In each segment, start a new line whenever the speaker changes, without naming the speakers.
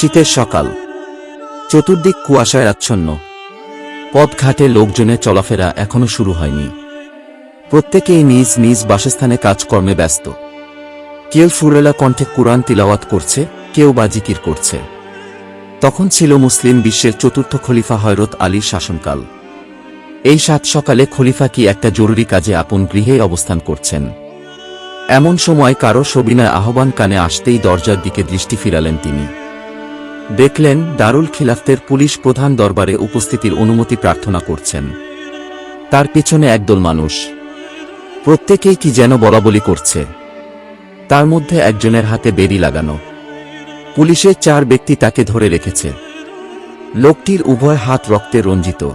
শীতের সকাল। চতুর্দিক কুয়াশায় আচ্ছন্ন। পথঘাটে লোকজনের চলাফেরা এখনও শুরু হয়নি। প্রত্যেকেই নিজ নিজ বাসস্থানে কাজকর্মে ব্যস্ত। কেউ সুরেলা কণ্ঠে কুরআন তিলাওয়াত করছে, কেউ বা জিকির করছে। তখন ছিল মুসলিম বিশ্বের চতুর্থ খলিফা হয়রত আলীর শাসনকাল। এই সাত সকালে খলিফা কি একটা জরুরি কাজে আপন গৃহে অবস্থান করছেন? এমন সময় কারও সবিনয় আহ্বান কানে আসতেই দরজার দিকে দৃষ্টি ফিরালেন তিনি। দেখলেন দারুল খিলাফতের পুলিশ প্রধান দরবারে উপস্থিতির অনুমতি প্রার্থনা করছেন। তার পিছনে একদল মানুষ। প্রত্যেকেই কি যেন বলাবলি করছে। তার মধ্যে একজনের হাতে বেরি লাগানো। পুলিশের চার ব্যক্তি তাকে ধরে রেখেছে। লোকটির উভয় হাত রক্তে রঞ্জিত।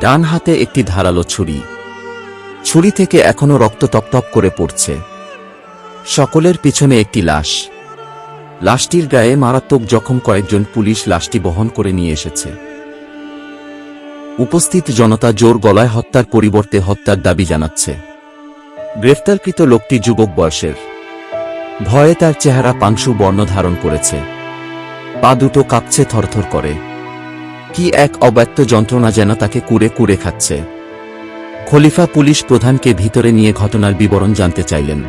ডান হাতে একটি ধারালো ছুরি। ছুরি থেকে এখনও রক্ত তপতপ করে পড়ছে। সকলের পিছনে একটি লাশ। লাশটির গায়ে মারাত্মক জখম কয়েকজন পুলিশ লাশটি বহন করে নিয়ে এসেছে। উপস্থিত জনতা জোর গলায় হত্যার পরিবর্তে হত্যার দাবি জানাচ্ছে। গ্রেফতারকৃত লোকটি যুবক বয়সের। ভয়ে তার চেহারা পাংশু বর্ণ ধারণ করেছে। পা দুটো কাঁপছে থরথর করে। কি এক অব্যক্ত যন্ত্রণা যেন তাকে কুড়ে কুড়ে খাচ্ছে। খলিফা পুলিশ প্রধানকে ভিতরে নিয়ে ঘটনার বিবরণ জানতে চাইলেন।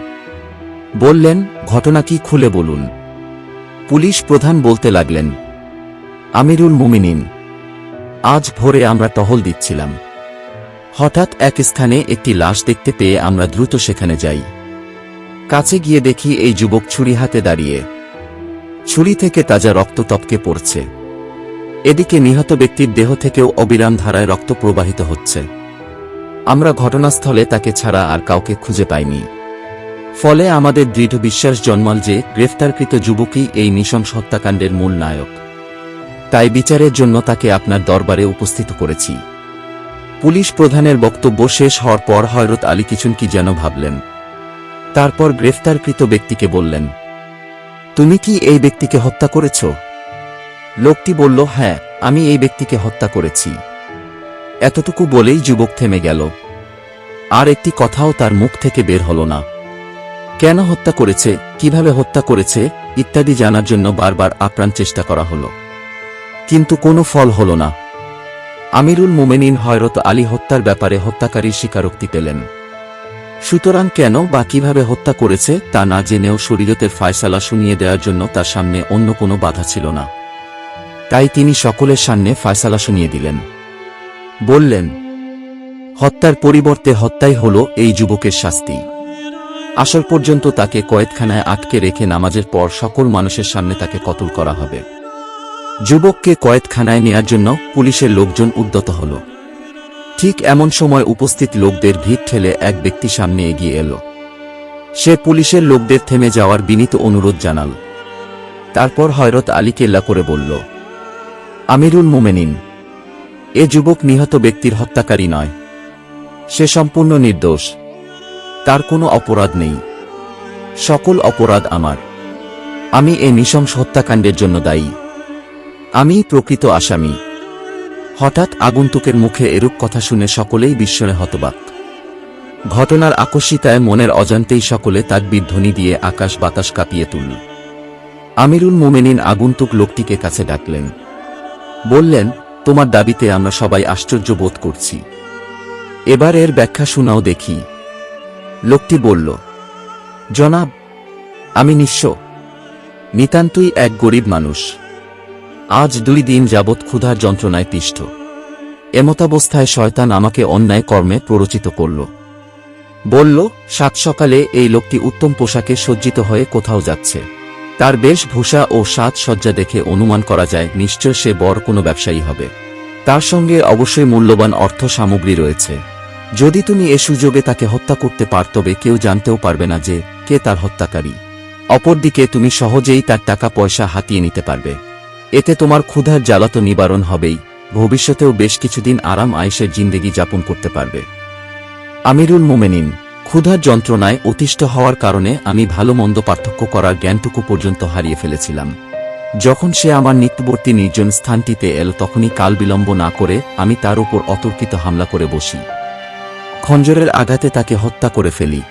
বললেন, ঘটনা কি খুলে বলুন। পুলিশ প্রধান বলতে লাগলেন, আমিরুল মুমিনিন, আজ ভোরে আমরা টহল দিচ্ছিলাম। হঠাৎ এক স্থানে একটি লাশ দেখতে পেয়ে আমরা দ্রুত সেখানে যাই। কাছে গিয়ে দেখি এই যুবক ছুরি হাতে দাঁড়িয়ে, ছুরি থেকে তাজা রক্ত টপকে পড়ছে। এদিকে নিহত ব্যক্তির দেহ থেকেও অবিরাম ধারায় রক্ত প্রবাহিত হচ্ছে। আমরা ঘটনাস্থলে তাকে ছাড়া আর কাউকে খুঁজে পাইনি। ফলে আমাদের দৃঢ় বিশ্বাস জন্মাল যে, গ্রেফতারকৃত যুবকই এই নৃশংস হত্যাকাণ্ডের মূল নায়ক। তাই বিচারের জন্য তাকে আপনার দরবারে উপস্থিত করেছি। পুলিশ প্রধানের বক্তব্য শেষ হওয়ার পর হয়রত আলী কিছুন কি যেন ভাবলেন। তারপর গ্রেফতারকৃত ব্যক্তিকে বললেন, তুমি কি এই ব্যক্তিকে হত্যা করেছ? লোকটি বলল হ্যাঁ আমি এই ব্যক্তিকে হত্যা করেছি। এতটুকু বলেই যুবক থেমে গেল। আর একটি কথাও তার মুখ থেকে বের হল না। কেন হত্যা করেছে, কীভাবে হত্যা করেছে, ইত্যাদি জানার জন্য বারবার আপ্রাণ চেষ্টা করা হল। কিন্তু কোনো ফল হল না। আমিরুল মোমেনিন হয়রত আলী হত্যার ব্যাপারে হত্যাকারীর স্বীকারোক্তি পেলেন। সুতরাং কেন বা কীভাবে হত্যা করেছে, তা না জেনেও শরীরতের ফায়সালা শুনিয়ে দেওয়ার জন্য তার সামনে অন্য কোনো বাধা ছিল না। তাই তিনি সকলের সামনে ফায়সালা শুনিয়ে দিলেন। বললেন, হত্যার পরিবর্তে হত্যাই হল এই যুবকের শাস্তি। আসর পর্যন্ত তাকে কয়েদখানায় আটকে রেখে নামাজের পর সকল মানুষের সামনে তাকে কতল করা হবে। যুবককে কয়েদখানায় নেয়ার জন্য পুলিশের লোকজন উদ্যত হল। ঠিক এমন সময় উপস্থিত লোকদের ভিড় ঠেলে এক ব্যক্তি সামনে এগিয়ে এলো। সে পুলিশের লোকদের থেমে যাওয়ার বিনীত অনুরোধ জানাল। তারপর হয়রত আলী কেল্লা করে বলল, আমিরুল মোমেনিন, এ যুবক নিহত ব্যক্তির হত্যাকারী নয়। সে সম্পূর্ণ নির্দোষ। তার কোনো অপরাধ নেই। সকল অপরাধ আমার। আমি এ নৃশংস হত্যাকাণ্ডের জন্য দায়ী। আমি প্রকৃত আসামি। হঠাৎ আগন্তুকের মুখে এরূপ কথা শুনে সকলেই বিস্ময়ে হতবাক। ঘটনার আকস্মিতায় মনের অজান্তেই সকলে তার বিধ্বনি দিয়ে আকাশ বাতাস কাঁপিয়ে তুলল। আমিরুল মোমেনিন আগন্তুক লোকটিকে কাছে ডাকলেন। বললেন, তোমার দাবিতে আমরা সবাই আশ্চর্য বোধ করছি। এবার এর ব্যাখ্যা শোনাও দেখি। লোকটি বলল, জনাব, আমি নিঃস্ব। নিতান্তই এক গরিব মানুষ। আজ দুই দিন যাবৎ ক্ষুধার যন্ত্রণায় পিষ্ট। এমতাবস্থায় শয়তান আমাকে অন্যায় কর্মে প্ররোচিত করল। বলল, সাত সকালে এই লোকটি উত্তম পোশাকে সজ্জিত হয়ে কোথাও যাচ্ছে। তার বেশভূষা ও সাজসজ্জা দেখে অনুমান করা যায়, নিশ্চয় সে বড় কোনো ব্যবসায়ী হবে। তার সঙ্গে অবশ্যই মূল্যবান অর্থ সামগ্রী রয়েছে। যদি তুমি এ সুযোগে তাকে হত্যা করতে পার, তবে কেউ জানতেও পারবে না যে কে তার হত্যাকারী। অপরদিকে তুমি সহজেই তার টাকা পয়সা হাতিয়ে নিতে পারবে। এতে তোমার ক্ষুধার জ্বালা তো নিবারণ হবেই। ভবিষ্যতেও বেশ কিছুদিন আরাম আয়েসের জিন্দেগি যাপন করতে পারবে। আমিরুল মোমেনিন, ক্ষুধার যন্ত্রণায় অতিষ্ঠ হওয়ার কারণে আমি ভালো মন্দ পার্থক্য করার জ্ঞানটুকু পর্যন্ত হারিয়ে ফেলেছিলাম। যখন সে আমার নিত্যবর্তী নির্জন স্থানটিতে এল, তখনই কাল বিলম্ব না করে আমি তার উপর অতর্কিত হামলা করে বসি। খঞ্জরের আঘাতে তাকে হত্যা করে ফেলি।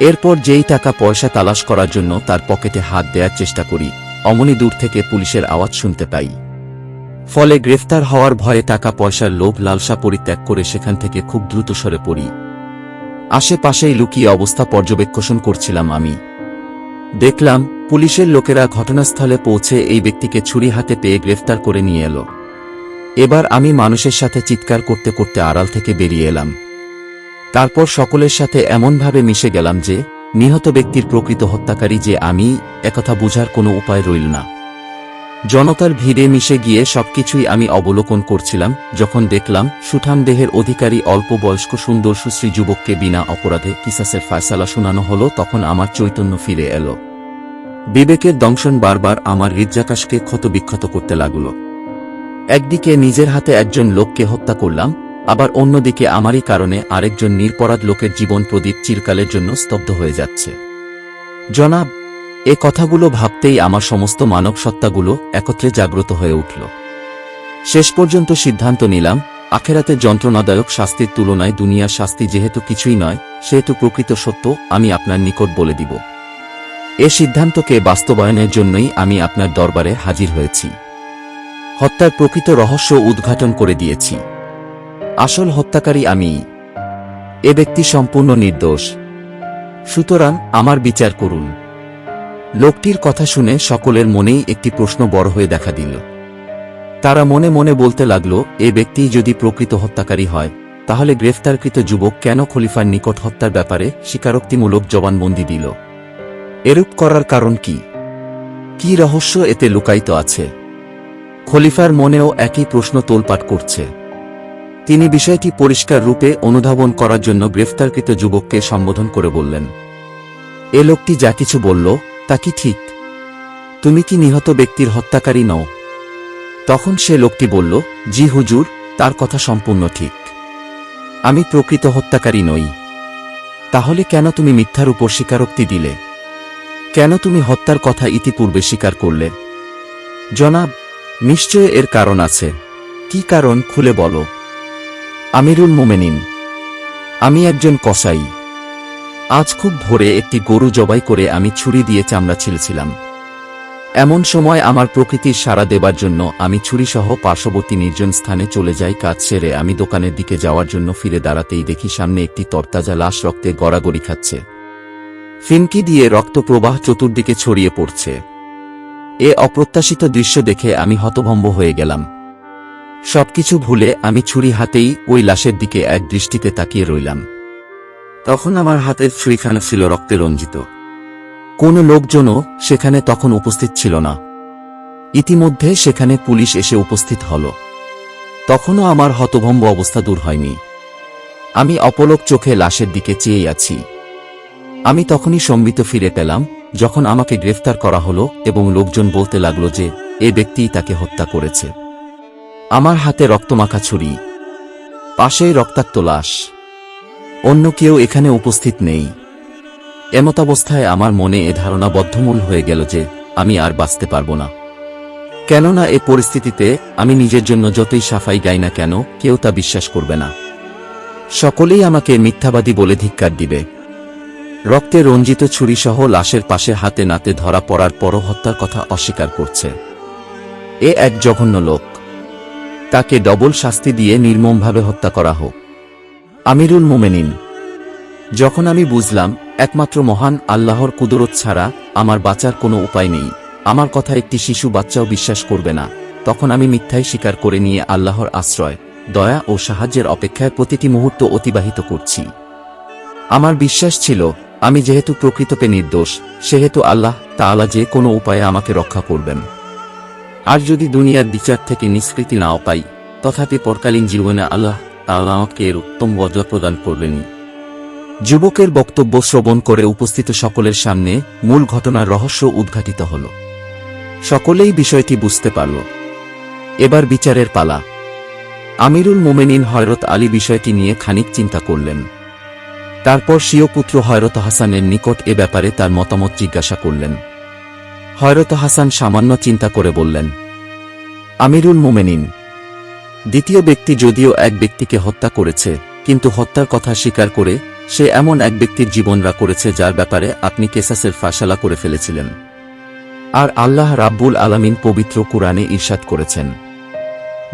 এরপর যেই টাকা পয়সা তালাশ করার জন্য তার পকেটে হাত দেওয়ার চেষ্টা করি, অমনি দূর থেকে পুলিশের আওয়াজ শুনতে পাই। ফলে গ্রেফতার হওয়ার ভয়ে টাকা পয়সার লোভ লালসা পরিত্যাগ করে সেখান থেকে খুব দ্রুত সরে পড়ি। আশেপাশেই লুকিয়ে অবস্থা পর্যবেক্ষণ করছিলাম আমি। দেখলাম, পুলিশের লোকেরা ঘটনাস্থলে পৌঁছে এই ব্যক্তিকে ছুরি হাতে পেয়ে গ্রেফতার করে নিয়ে এলো। এবার আমি মানুষের সাথে চিৎকার করতে করতে আড়াল থেকে বেরিয়ে এলাম। তারপর সকলের সাথে এমনভাবে মিশে গেলাম যে, নিহত ব্যক্তির প্রকৃত হত্যাকারী যে আমি, একথা বুঝার কোনো উপায় রইল না। জনতার ভিড়ে মিশে গিয়ে সবকিছুই আমি অবলোকন করছিলাম, যখন দেখলাম সুঠাম দেহের অধিকারী অল্প বয়স্ক সুন্দর সুশ্রী যুবককে বিনা অপরাধে কিসাসের ফায়সালা শোনানো হলো, তখন আমার চৈতন্য ফিরে এলো। বিবেকের দংশন বারবার আমার হৃদযাকাশকে ক্ষতবিক্ষত করতে লাগল। একদিকে নিজের হাতে একজন লোককে হত্যা করলাম আবার অন্যদিকে আমারই কারণে আরেকজন নিরপরাধ লোকের জীবন প্রদীপ চিরকালের জন্য স্তব্ধ হয়ে যাচ্ছে। জনাব, এ কথাগুলো ভাবতেই আমার সমস্ত মানব সত্তাগুলো একত্রে জাগ্রত হয়ে উঠল। শেষ পর্যন্ত সিদ্ধান্ত নিলাম, আখেরাতে যন্ত্রণাদায়ক শাস্তির তুলনায় দুনিয়ার শাস্তি যেহেতু কিছুই নয়, সেহেতু প্রকৃত সত্য আমি আপনার নিকট বলে দিব। এ সিদ্ধান্তকে বাস্তবায়নের জন্যই আমি আপনার দরবারে হাজির হয়েছি। হত্যার প্রকৃত রহস্য উদ্ঘাটন করে দিয়েছি। আসল হত্যাকারী আমি। এ ব্যক্তি সম্পূর্ণ নির্দোষ। সুতরাং আমার বিচার করুন। লোকটির কথা শুনে সকলের মনেই একটি প্রশ্ন বড় হয়ে দেখা দিল। তারা মনে মনে বলতে লাগল, এ ব্যক্তি যদি প্রকৃত হত্যাকারী হয়, তাহলে গ্রেফতারকৃত যুবক কেন খলিফার নিকট হত্যার ব্যাপারে স্বীকারোক্তিমূলক জবানবন্দি দিল? এরূপ করার কারণ কি? কি রহস্য এতে লুকায়িত আছে? খলিফার মনেও একই প্রশ্ন তোলপাট করছে। তিনি বিষয়টি পরিষ্কার রূপে অনুধাবন করার জন্য গ্রেফতারকৃত যুবককে সম্বোধন করে বললেন, এ লোকটি যা কিছু বলল, তা কি ঠিক? তুমি কি নিহত ব্যক্তির হত্যাকারী নও? তখন সে লোকটি বলল, জি হুজুর, তার কথা সম্পূর্ণ ঠিক। আমি প্রকৃত হত্যাকারী নই। তাহলে কেন তুমি মিথ্যার উপর স্বীকারোক্তি দিলে? কেন তুমি হত্যার কথা ইতিপূর্বে স্বীকার করলে? জনাব, নিশ্চয় এর কারণ আছে। কি কারণ খুলে বলো। আমিরুল মোমেনিন। আমি একজন কসাই। আজ খুব ভোরে একটি গরু জবাই করে আমি ছুরি দিয়ে চামড়া ছিলছিলাম এমন সময় আমার প্রকৃতির সাড়া দেবার জন্য আমি ছুরিসহ পার্শ্ববর্তী নির্জন স্থানে চলে যাই কাজ সেরে আমি দোকানের দিকে যাওয়ার জন্য ফিরে দাঁড়াতেই দেখি সামনে একটি তরতাজা লাশ রক্তে গড়াগড়ি খাচ্ছে। ফিনকি দিয়ে রক্ত প্রবাহ চতুর্দিকে ছড়িয়ে পড়ছে। এ অপ্রত্যাশিত দৃশ্য দেখে আমি হতভম্ব হয়ে গেলাম। সবকিছু ভুলে আমি ছুরি হাতেই ওই লাশের দিকে এক দৃষ্টিতে তাকিয়ে রইলাম। তখন আমার হাতের ছুরিখানা ছিল রক্তে রঞ্জিত। কোনো লোকজনও সেখানে তখন উপস্থিত ছিল না। ইতিমধ্যে সেখানে পুলিশ এসে উপস্থিত হল। তখনও আমার হতভম্ব অবস্থা দূর হয়নি। আমি অপলক চোখে লাশের দিকে চেয়ে আছি। আমি তখনই সম্বিত ফিরে পেলাম, যখন আমাকে গ্রেফতার করা হলো এবং লোকজন বলতে লাগল যে, এ ব্যক্তিই তাকে হত্যা করেছে। আমার হাতে রক্তমাখা ছুরি পাশেই রক্তাক্ত লাশ। অন্য কেউ এখানে উপস্থিত নেই। এমতাবস্থায় আমার মনে এ ধারণা বদ্ধমূল হয়ে গেল যে আমি আর বাঁচতে পারব না। কেননা এ পরিস্থিতিতে আমি নিজের জন্য যতই সাফাই গাই না কেন, কেউ তা বিশ্বাস করবে না। সকলেই আমাকে মিথ্যাবাদী বলে ধিক্কার দিবে। রক্তে রঞ্জিত ছুরিসহ লাশের পাশে হাতে নাতে ধরা পড়ার পরও হত্যার কথা অস্বীকার করছে। এ এক জঘন্য লোক। তাকে ডবল শাস্তি দিয়ে নির্মমভাবে হত্যা করা হোক। আমিরুল মোমেনিন। যখন আমি বুঝলাম, একমাত্র মহান আল্লাহর কুদরত ছাড়া আমার বাঁচার কোনো উপায় নেই, আমার কথা একটি শিশু বাচ্চাও বিশ্বাস করবে না, তখন আমি মিথ্যায় স্বীকার করে নিয়ে আল্লাহর আশ্রয়, দয়া ও সাহায্যের অপেক্ষায় প্রতিটি মুহূর্ত অতিবাহিত করছি। আমার বিশ্বাস ছিল, আমি যেহেতু প্রকৃতপে নির্দোষ, সেহেতু আল্লাহ তাআলা যে কোনো উপায়ে আমাকে রক্ষা করবেন। আর যদি দুনিয়ার বিচার থেকে নিষ্কৃতি নাও পাই, তথাপি পরকালীন জীবনে আল্লাহ তাআলা আমাকে এর উত্তম বদলা প্রদান করবেনই। যুবকের বক্তব্য শ্রবণ করে উপস্থিত সকলের সামনে মূল ঘটনার রহস্য উদ্ঘাটিত হল। সকলেই বিষয়টি বুঝতে পারল। এবার বিচারের পালা। আমিরুল মোমেনিন হয়রত আলী বিষয়টি নিয়ে খানিক চিন্তা করলেন। তারপর স্বীয় পুত্র হয়রত হাসানের নিকট এ ব্যাপারে তার মতামত জিজ্ঞাসা করলেন। হয়রত হাসান সামান্য চিন্তা করে বললেন, আমিরুল মোমেনিন। দ্বিতীয় ব্যক্তি যদিও এক ব্যক্তিকে হত্যা করেছে, কিন্তু হত্যার কথা স্বীকার করে সে এমন এক ব্যক্তির জীবনরা করেছে যার ব্যাপারে আপনি কেসাসের ফাঁসালা করে ফেলেছিলেন। আর আল্লাহ রাব্বুল আলামিন পবিত্র কুরআনে ঈর্ষাদ করেছেন,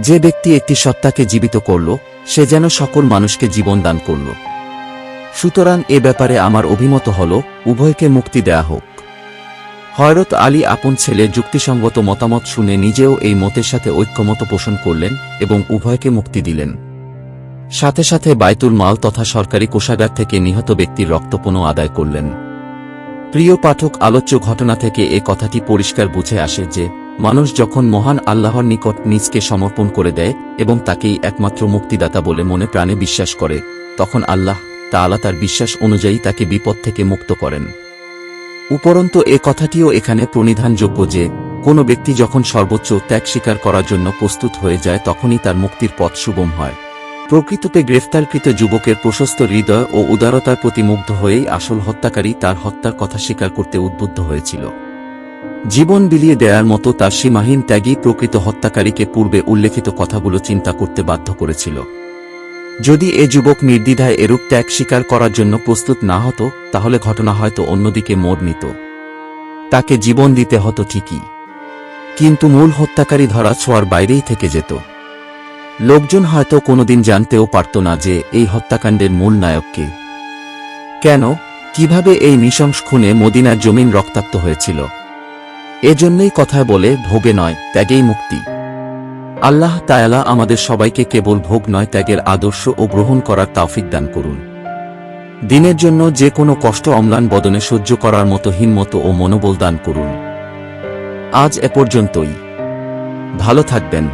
যে ব্যক্তি একটি সত্তাকে জীবিত করল, সে যেন সকল মানুষকে জীবন দান করল। সুতরাং এ ব্যাপারে আমার অভিমত হল, উভয়কে মুক্তি দেয়া হোক। হয়রত আলী আপন ছেলে যুক্তিসঙ্গত মতামত শুনে নিজেও এই মতের সাথে ঐক্যমত পোষণ করলেন এবং উভয়কে মুক্তি দিলেন। সাথে সাথে বাইতুল মাল তথা সরকারি কোষাগার থেকে নিহত ব্যক্তির রক্তপণও আদায় করলেন। প্রিয় পাঠক, আলোচ্য ঘটনা থেকে এ কথাটি পরিষ্কার বুঝে আসে যে, মানুষ যখন মহান আল্লাহর নিকট নিজকে সমর্পণ করে দেয় এবং তাকেই একমাত্র মুক্তিদাতা বলে মনে প্রাণে বিশ্বাস করে, তখন আল্লাহ তা আলা তার বিশ্বাস অনুযায়ী তাকে বিপদ থেকে মুক্ত করেন। উপরন্তু এ কথাটিও এখানে প্রণিধানযোগ্য যে, কোনো ব্যক্তি যখন সর্বোচ্চ ত্যাগ স্বীকার করার জন্য প্রস্তুত হয়ে যায় তখনই তার মুক্তির পথ সুগম হয়। প্রকৃততে গ্রেফতারকৃত যুবকের প্রশস্ত হৃদয় ও উদারতার প্রতি মুগ্ধ হয়েই আসল হত্যাকারী তার হত্যার কথা স্বীকার করতে উদ্বুদ্ধ হয়েছিল। জীবন বিলিয়ে দেয়ার মতো তার সীমাহীন ত্যাগই প্রকৃত হত্যাকারীকে পূর্বে উল্লেখিত কথাগুলো চিন্তা করতে বাধ্য করেছিল। যদি এ যুবক নির্দ্বিধায় এরূপ ত্যাগ স্বীকার করার জন্য প্রস্তুত না হতো, তাহলে ঘটনা হয়তো অন্যদিকে মোড় নিত। তাকে জীবন দিতে হতো ঠিকই। কিন্তু মূল হত্যাকারী ধরা ছোঁয়ার বাইরেই থেকে যেত। লোকজন হয়তো কোনোদিন জানতেও পারত না যে এই হত্যাকাণ্ডের মূল নায়ককে কেন? কীভাবে এই নৃশংস খুনে মদিনার জমিন রক্তাক্ত হয়েছিল? এজন্যই কথায় বলে, ভোগে নয়, ত্যাগেই মুক্তি। আল্লাহ তায়ালা আমাদের সবাইকে কেবল ভোগ নয়, ত্যাগের আদর্শ ও গ্রহণ করার তাওফিক দান করুন। দিনের জন্য যে কোনো কষ্ট অম্লান বদনে সহ্য করার মতো হিনমত ও মনোবল দান করুন। আজ এ পর্যন্তই। ভালো থাকবেন।